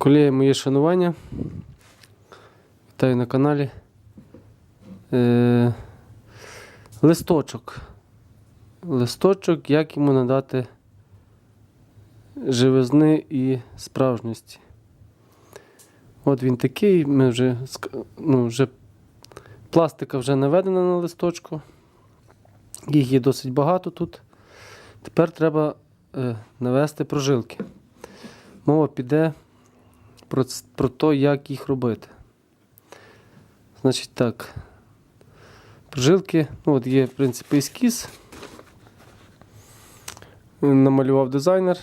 Колеги, моє шанування. Вітаю на каналі. Е, листочок. Листочок, як йому надати живизни і справжності. От він такий, ми вже, ну, вже пластика вже наведена на листочку. Їх є досить багато тут. Тепер треба е, навести прожилки. Мова піде про, про те, як їх робити. Значить так. Прожилки, ну от є, в принципі, ескіз. Намалював дизайнер.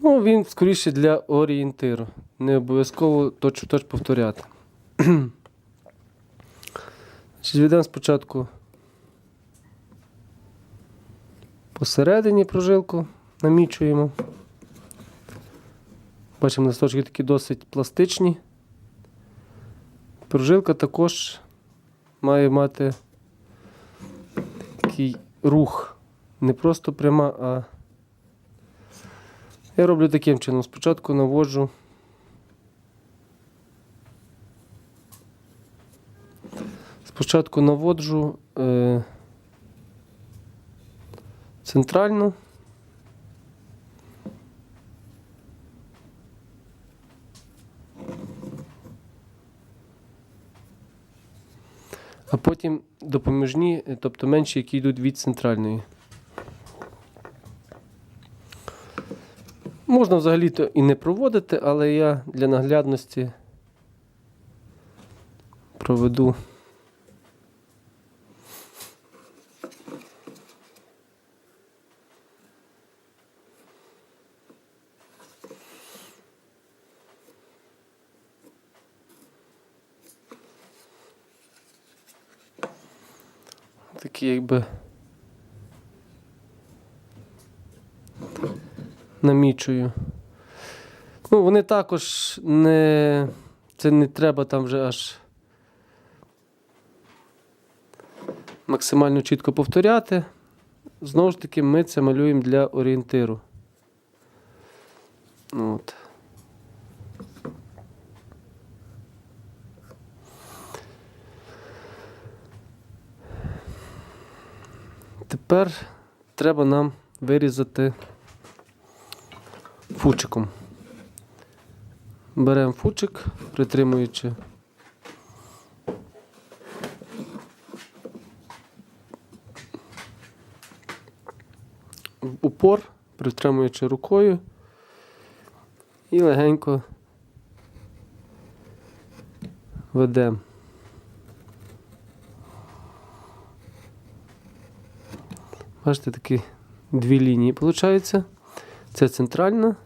Ну, він скоріше для орієнтиру. Не обов'язково точ в точ повторяти. Значить, Зведемо спочатку посередині прожилку, намічуємо. Бачимо, листочки такі досить пластичні. Прожилка також має мати такий рух. Не просто пряма, а я роблю таким чином. Спочатку наводжу. Спочатку наводжу е, центральну. А потім допоміжні, е, тобто менші, які йдуть від центральної. Можна взагалі-то і не проводити, але я для наглядності проведу. Якби намічую. Ну, вони також не. Це не треба там вже аж максимально чітко повторяти. Знову ж таки, ми це малюємо для орієнтиру. От. Тепер треба нам вирізати фучиком. Беремо фучик, притримуючи. упор, притримуючи рукою і легенько ведемо. Бачите, такі дві лінії виходить. Це центральна.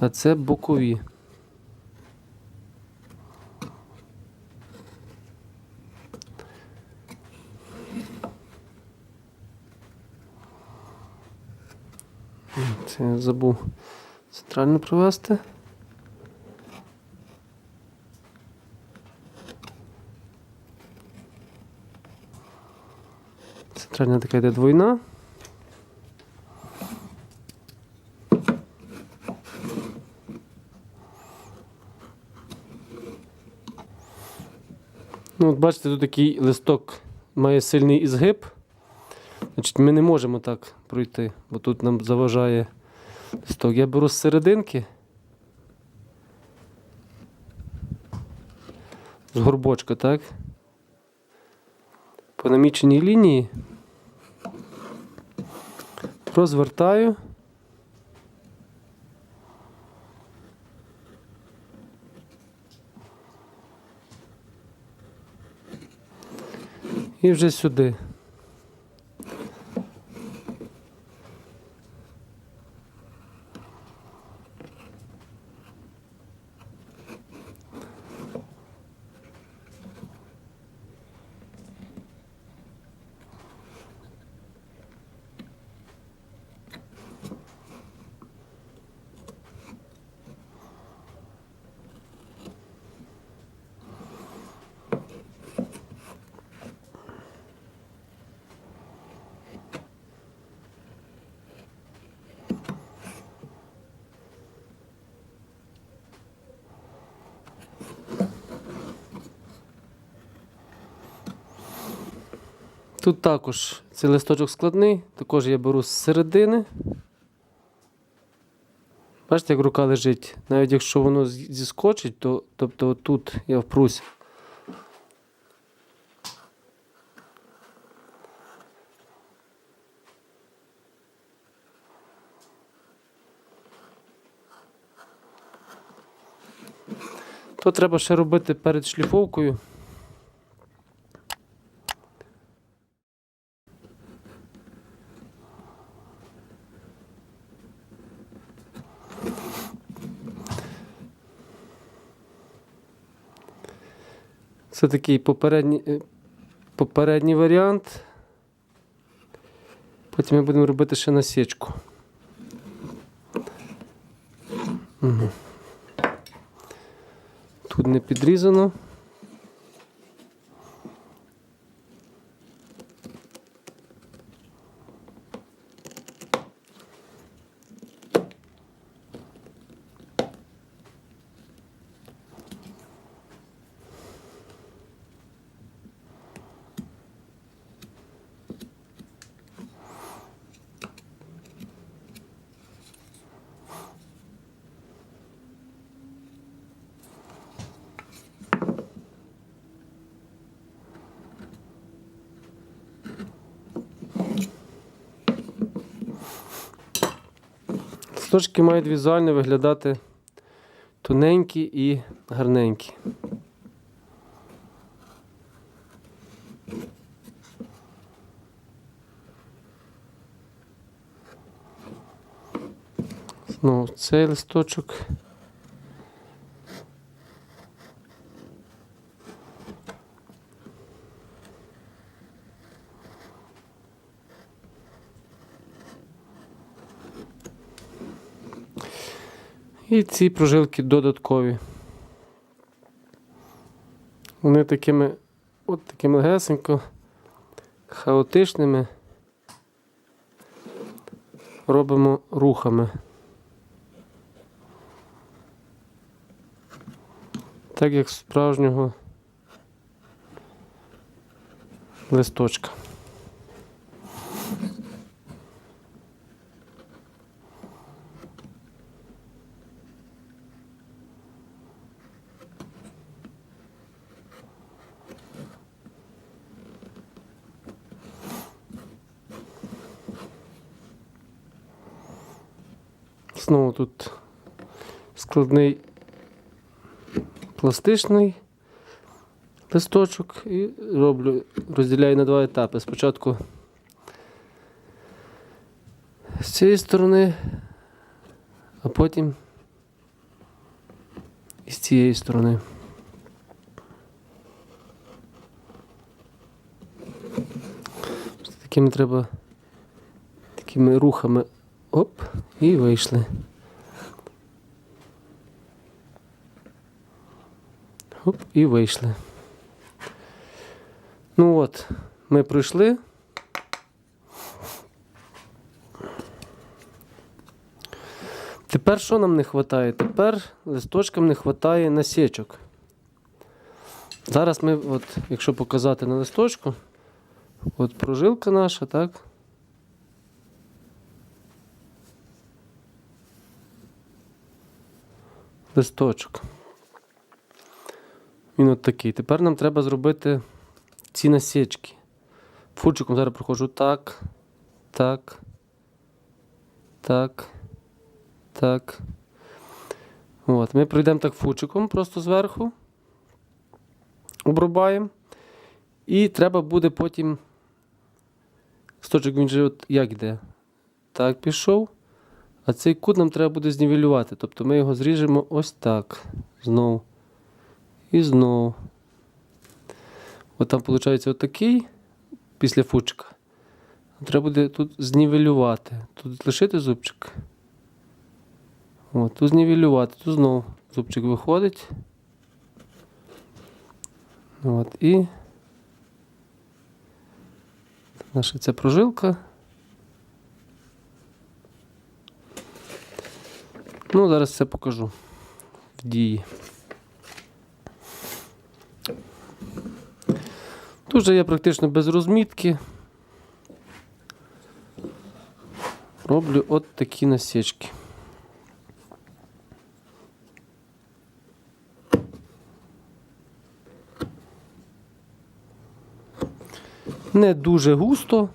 А це бокові. Це я забув центрально провести. Центральна така йде двойна. Ну, от бачите, тут такий листок має сильний ізгиб. Значить, ми не можемо так пройти, бо тут нам заважає листок. Я беру з серединки. З горбочка, так? По наміченій лінії. Розвертаю. І вже сюди. Тут також цей листочок складний, також я беру з середини. Бачите, як рука лежить. Навіть якщо воно зіскочить, то тобто отут я впрусь. То треба ще робити перед шліфовкою. Це такий попередній, е, попередній варіант. Потім ми будемо робити ще насічку. Угу. Тут не підрізано. Листочки мають візуально виглядати тоненькі і гарненькі. Знову цей листочок. І ці прожилки додаткові. Вони такими, от такими легесенько, хаотичними робимо рухами. Так як справжнього листочка. Знову тут складний пластичний листочок і роблю, розділяю на два етапи. Спочатку з цієї сторони, а потім і з цієї сторони. Такими треба такими рухами оп, і вийшли. Оп, і вийшли. Ну от, ми пройшли. Тепер що нам не вистачає? Тепер листочкам не вистачає насічок. Зараз ми, от, якщо показати на листочку, от прожилка наша, так? Листочок. Він от такий. Тепер нам треба зробити ці насічки. Фурчиком зараз проходжу так, так, так, так. От, ми пройдемо так фучиком просто зверху. Обрубаємо. І треба буде потім. Сточок він же от як йде? Так пішов. А цей кут нам треба буде знівелювати. Тобто ми його зріжемо ось так. Знову. І знову. От там виходить отакий після фучика. Треба буде тут знівелювати. Тут лишити зубчик. От, тут знівелювати. Тут знову зубчик виходить. От, і наша ця прожилка. Ну, зараз це покажу в дії. Тут же я практично без розмітки. Роблю от такі насічки. Не дуже густо.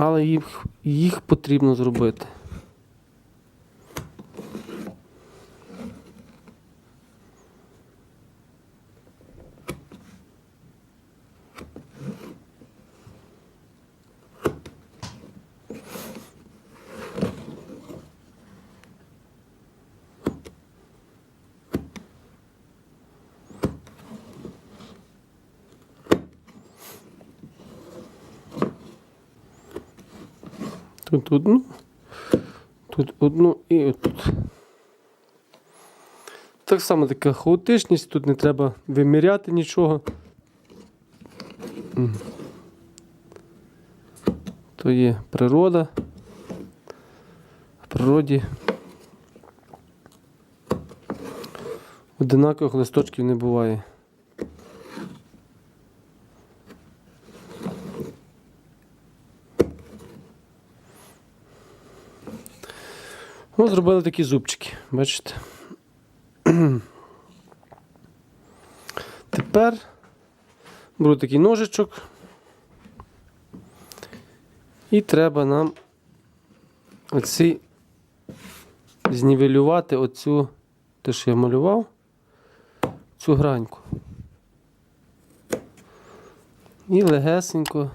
Але їх, їх потрібно зробити. Тут одну, тут одну і отут. Так само така хаотичність, тут не треба виміряти нічого. То є природа. В природі одинакових листочків не буває. Ось зробили такі зубчики, бачите. Тепер беру такий ножичок. І треба нам оці знівелювати оцю, те, що я малював, цю граньку. І легесенько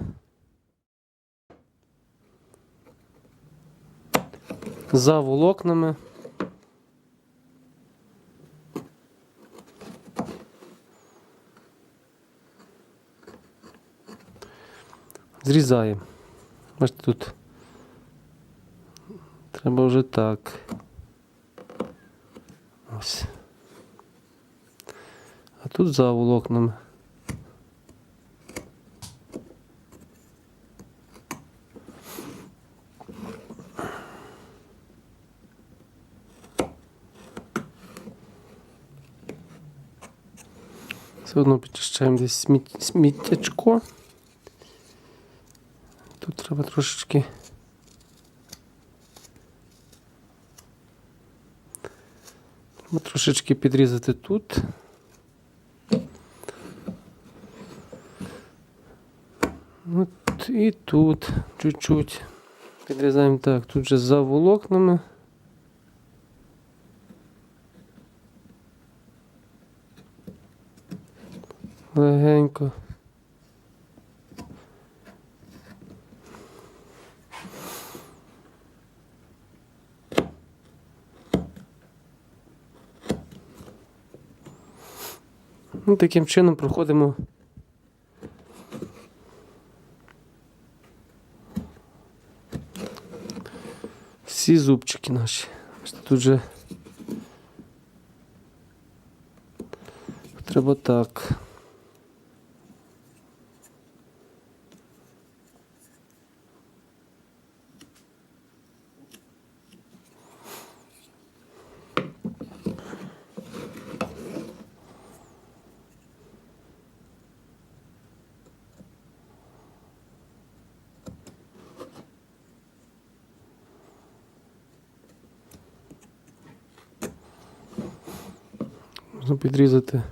за волокнами. Зрізаємо. Бачите, тут треба вже так. Ось. А тут за волокнами. Все одно підчищаємо десь сміт... сміттячко. Тут треба трошечки. Треба трошечки підрізати тут. От і тут чуть-чуть. Підрізаємо так, тут же за волокнами. Легенько. Ну, таким чином проходимо. Всі зубчики наші. Тут же треба так. Можна підрізати.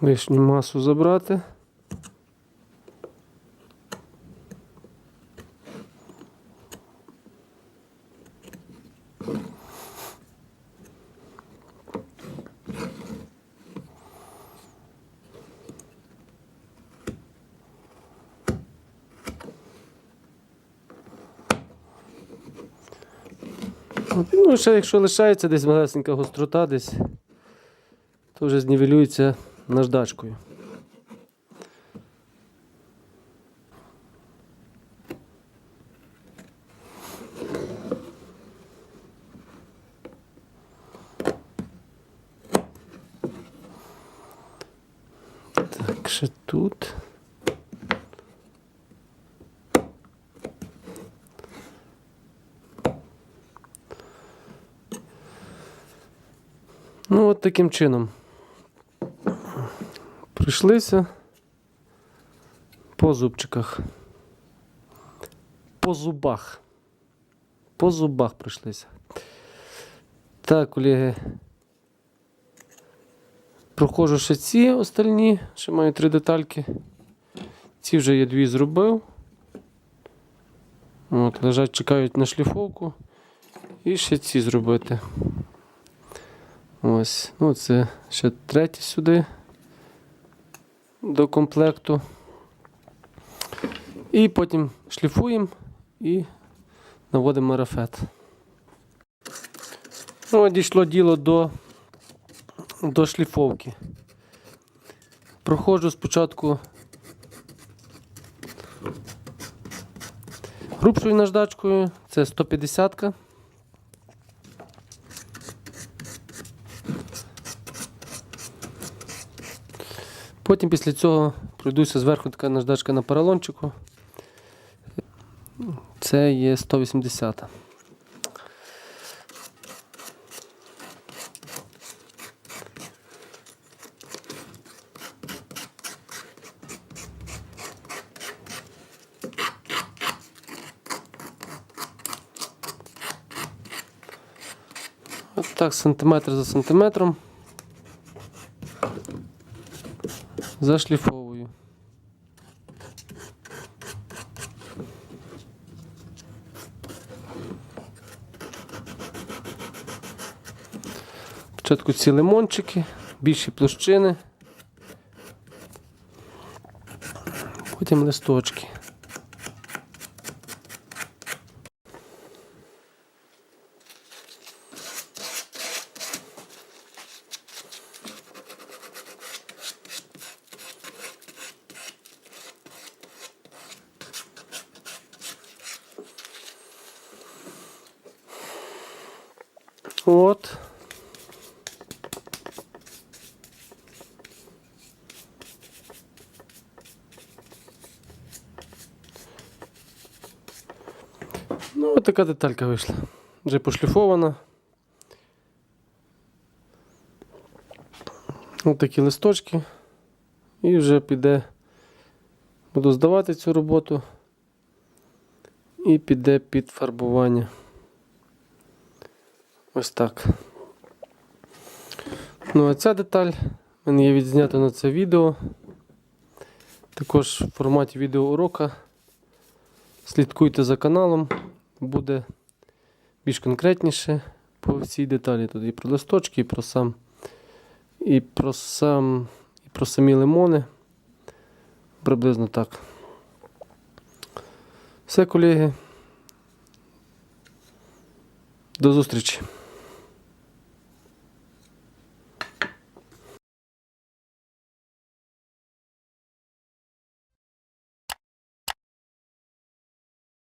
Лишню масу забрати. Ну, ще якщо лишається десь малесенька гострота десь, то вже знівелюється наждачкою. ще тут. Ну, таким чином. Прийшлися по зубчиках. По зубах. По зубах прийшлися. Так, колеги. Проходжу ще ці остальні, ще маю три детальки. Ці вже я дві зробив. От, лежать, чекають на шліфовку. І ще ці зробити. Ось. Ну, це ще третій сюди до комплекту. І потім шліфуємо і наводимо марафет. Ну, дійшло діло до, до шліфовки. Проходжу спочатку грубшою наждачкою, це 150 Потім після цього пройдуся зверху така наждачка на поролончику. Це є 180. От так, сантиметр за сантиметром. Зашліфовую. Спочатку ці лимончики, більші площини, потім листочки. От. Ну, от така деталька вийшла. Вже пошліфована. Ось такі листочки. І вже піде. Буду здавати цю роботу. І піде під фарбування. Ось так. Ну, а ця деталь в мене є відзнята на це відео. Також в форматі відеоурока. Слідкуйте за каналом, буде більш конкретніше по цій деталі. Тут і про листочки, і про сам, і про сам, і про самі лимони. Приблизно так. Все, колеги. До зустрічі.